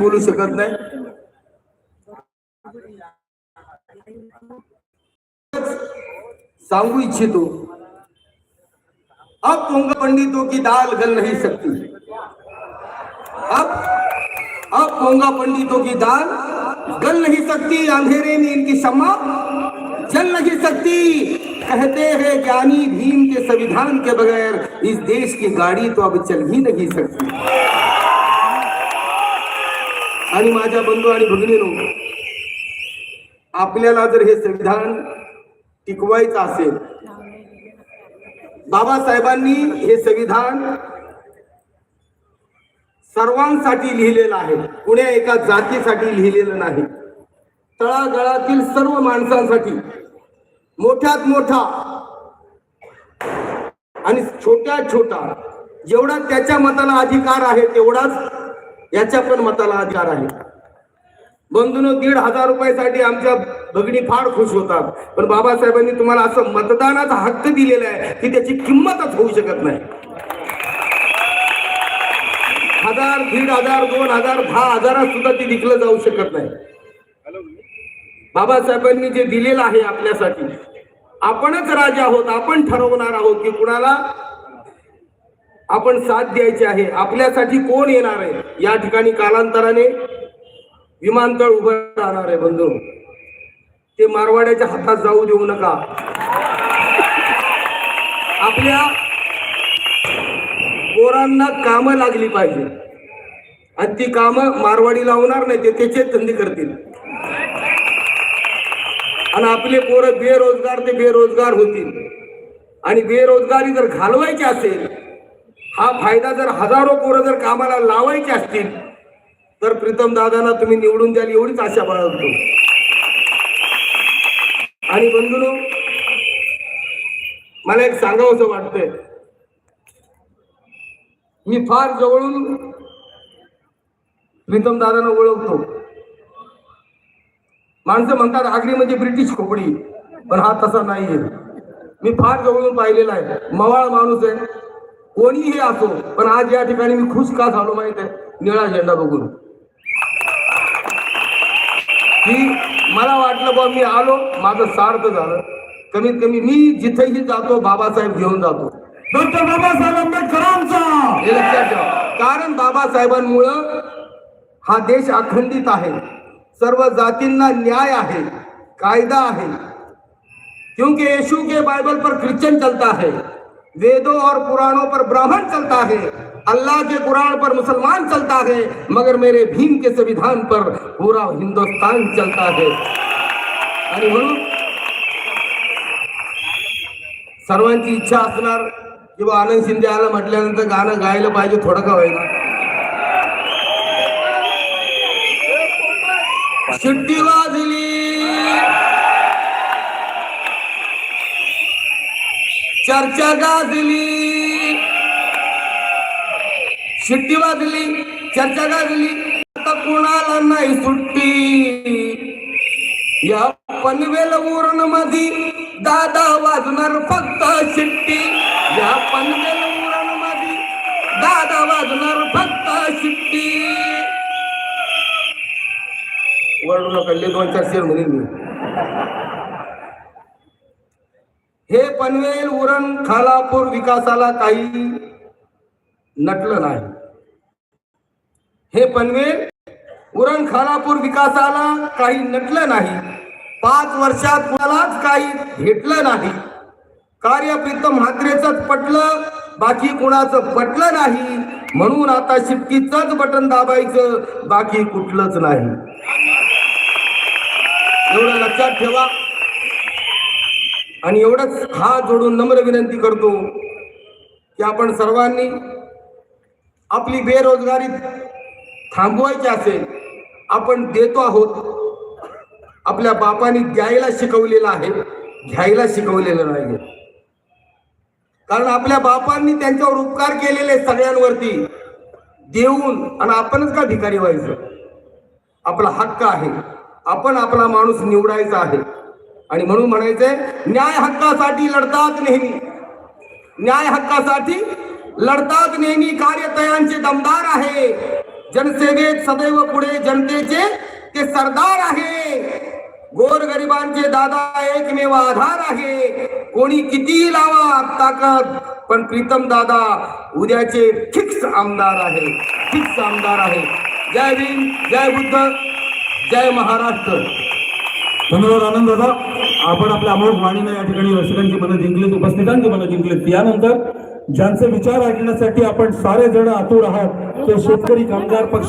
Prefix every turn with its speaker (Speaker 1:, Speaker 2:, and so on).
Speaker 1: बोलू शकत नाही सांगू अब पोंगा पंडितों की दाल गल नहीं सकती। अब अब पोंगा पंडितों की दाल गल नहीं सकती। अंधेरे में इनकी क्षमा जल नहीं सकती। कहते हैं, ज्ञानी भीम के संविधान के बगैर इस देश की गाड़ी तो अब चल ही नहीं सकती। आणि माझ्या बंधू आणि भगिनीनो आपल्याला जर हे संविधान टिकवायचं असेल बाबासाहेबांनी हे संविधान सर्वांसाठी लिहिलेलं आहे. कुण्या एका जातीसाठी लिहिलेलं नाही. तळागळातील सर्व माणसांसाठी मोठ्यात मोठा आणि छोट्यात छोटा जेवढा त्याच्या मताला अधिकार आहे तेवढाच याच्या पण मताला अधिकार आहे. बंधून दीड हजार रुपयासाठी आमच्या भगिनी फार खुश होतात. पण बाबासाहेबांनी तुम्हाला असं मतदानाचा हक्क दिलेला आहे की त्याची किंमतच होऊ शकत नाही. हजार दीड हजार दोन हजार दहा हजारात सुद्धा ते विकलं जाऊ शकत नाही. बाबासाहेबांनी जे दिलेलं आहे आपल्यासाठी आपणच राजा आहोत आपण ठरवणार आहोत की कुणाला आपण साथ द्यायची आहे. आपल्यासाठी कोण येणार आहे? या ठिकाणी कालांतराने विमानतळ उभं राहणार आहे बंधू. ते मारवाड्याच्या हातात जाऊ देऊ नका. आपल्या पोरांना कामं लागली पाहिजे. आणि ती कामं मारवाडी लावणार नाही ते त्याचे धंदे करतील. आणि आपले पोरं बेरोजगार ते बेरोजगार होतील. आणि बेरोजगारी जर घालवायची असेल हा फायदा जर हजारो पोरं जर कामाला लावायचे असतील तर प्रीतम दादांना तुम्ही निवडून द्याल एवढीच आशा बाळगतो. आणि बंधूनो मला एक सांगावंसं वाटतंय. मी फार जवळून प्रीतम दादांना ओळखतो. माणसं म्हणतात आगरी म्हणजे ब्रिटिश खोपडी. पण हा तसा नाहीये. मी फार जवळून पाहिलेला आहे. मवाळ माणूस आहे. कोणीही असो पण आज या ठिकाणी मी खुश का झालो माहीत आहे? निळा झेंडा बघून. की मला वाटलं बा मी आलो माझं सार्थ झालं. कमीत कमी मी जिथेही जातो बाबासाहेब घेऊन जातो.
Speaker 2: डॉक्टर बाबासाहेब आंबेडकरांचा!
Speaker 1: हे कारण बाबासाहेबांमुळं हा देश अखंडित आहे. सर्व जातींना न्याय आहे कायदा आहे. क्योंकि यीशु के बाइबल पर क्रिश्चियन चलता है। वेदों और पुराणों पर ब्राह्मण चलता है, अल्लाह के कुरान पर मुसलमान चलता है, मगर मेरे भीम के संविधान पर पूरा हिंदुस्तान चलता है। अरे म्हणून सर्वांची इच्छा असणार की बा आनंद शिंदे आला म्हटल्यानंतर गाणं गायला पाहिजे थोडं का व्हायला. शिट्टी वाजली चर्चा गाजली. शिट्टी वाजली चर्चा गाजली. आता कुणाला नाही सुट्टी? या पनवेल उरण मधी दादा वाजणार फक्त शिट्टी या पनवेल उरण मधी दादा वाजणार फक्त शिट्टी वरडू नका दोन चार शेर म्हणेन मी. हे पनवेल उरण खालापूर विकासाला काही नटलं नाही. हे पनवेल उरण खालापूर विकासाला काही नटलं नाही. पाच वर्षात कुणालाच काही भेटलं नाही. कार्य प्रीतम हात्रेच पटलं बाकी कुणाचं पटलं नाही. म्हणून आता शिपकीचंच बटन दाबायचं बाकी कुठलंच नाही. एवढं लक्षात ठेवा. आणि एवढंच हा जोडून नम्र विनंती करतो की आपण सर्वांनी आपली बेरोजगारी थांबवायची असेल आपण देतो आहोत. आपल्या बापाने द्यायला शिकवलेलं आहे घ्यायला शिकवलेलं नाही कारण आपल्या बापांनी त्यांच्यावर उपकार केलेले सगळ्यांवरती देऊन आणि आपणच का भिकारी व्हायचं? आपला हक्क आहे. आपण आपला माणूस निवडायचा आहे. आणि म्हणून म्हणायचंय न्याय हक्कासाठी लढतात नेहमी. न्याय हक्कासाठी लढतात नेहमी कार्यतयांचे दमदार आहे. जनसेवेत सदैव पुढे जनतेचे ते सरदार आहे. गोरगरिबांचे दादा एकमेव आधार आहे. कोणी कितीही लावा ताकद पण प्रीतम दादा उद्याचे फिक्स आमदार आहे. फिक्स आमदार आहे. जय भीम जय बुद्ध जय महाराष्ट्र.
Speaker 2: धन्यवाद आनंद दादा. आपण आपल्या अमोघ वाणीनं या ठिकाणी रसिकांची मनं जिंकलीत उपस्थितांची मनं जिंकलीत. यानंतर ज्यांचे विचार ऐकण्यासाठी आपण सारे जण आतूर आहात ते शेतकरी कामगार पक्ष